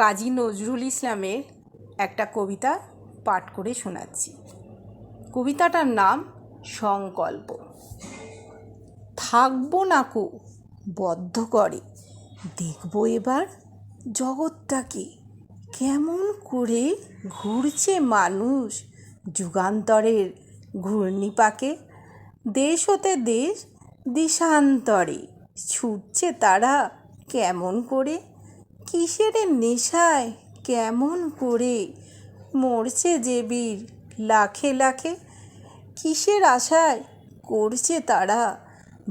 কাজী নজরুল ইসলামের একটা কবিতা পাঠ করে শোনাচ্ছি। কবিতাটার নাম সংকল্প। থাকব নাকো বদ্ধ করে। দেখব এবার জগৎটাকে। কেমন করে ঘুরছে মানুষ যুগান্তরের ঘূর্ণিপাকে। দেশ হতে দেশ, দেশান্তরে। ছুটছে তারা কেমন করে? কিসের নেশায়? কেমন করে? মরছে যে বীর, লাখে লাখে। কিসের আশায়? করছে তারা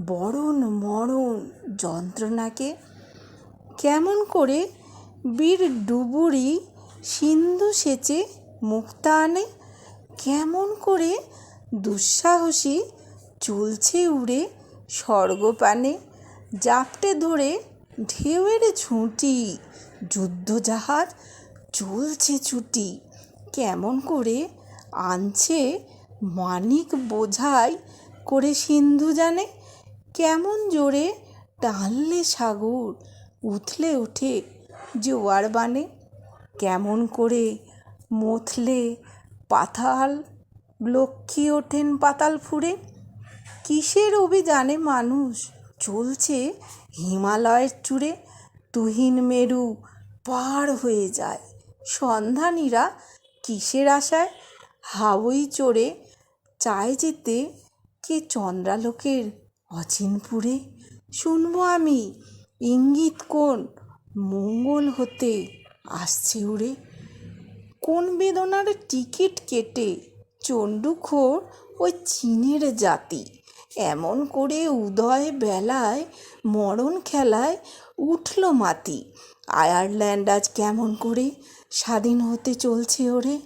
বরণ মরণ যন্ত্রণাকে। কেমন করে বীর ডুবুরি সিন্ধু সেচে মুক্তা আনে। কেমন করে দুঃসাহসী চলছে উড়ে স্বর্গপানে জাপটে ধরে ঢেউয়ের ঝুঁটি, যুদ্ধজাহাজ চলছে ছুটি। কেমন করে আনছে মানিক বোঝাই করে সিন্ধু জানে। কেমন জোরে টানলে সাগর, উথলে ওঠে জোয়ার বানে। কেমন করে মথলে পাতাল, লক্ষ্মী ওঠেন পাতাল ফুঁড়ে। কিসের অভিযানে মানুষ চলছে হিমালয়ের চূড়ে। তুহিন মেরু পার হয়ে যায়। সন্ধানীরা কিসের আশায়? হাওয়াই চড়ে চায় যেতে কে চন্দ্রালোকের অচিনপুরে। শুনব আমি, ইঙ্গিত কোন? মঙ্গল হতে আসছে উড়ে। কোন বেদনার টিকিট কেটে? চণ্ডুখোর ওই চীনের জাতি। এমন করে উদয় বেলায় মরণ খেলায় উঠল মাতি। আয়ারল্যান্ড আজ কেমন করে? স্বাধীন হতে চলছে ওরে।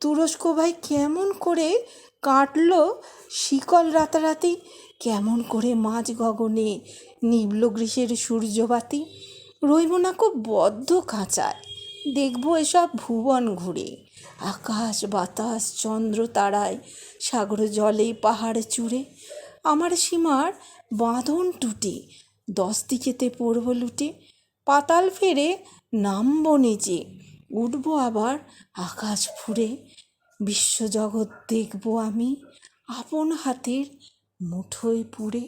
তুরস্ক ভাই কেমন করে কাটল শিকল রাতারাতি? কেমন করে মাঝ গগনে নিবল গ্রীষের সূর্যবাতি? রইব না খুব বদ্ধ খাঁচায়। দেখব এসব ভুবন ঘুরে। আকাশ বাতাস চন্দ্র তারায় সাগর জলে পাহাড় চূড়ে। আমার সীমার বাঁধন টুটে, দশ দিকেতে পড়ব লুটে, পাতাল ফেরে নামব নিচে উঠব আবার আকাশ ফুঁড়ে, বিশ্বজগৎ দেখব আমি, আপন হাতের মুঠোয় পুড়ে।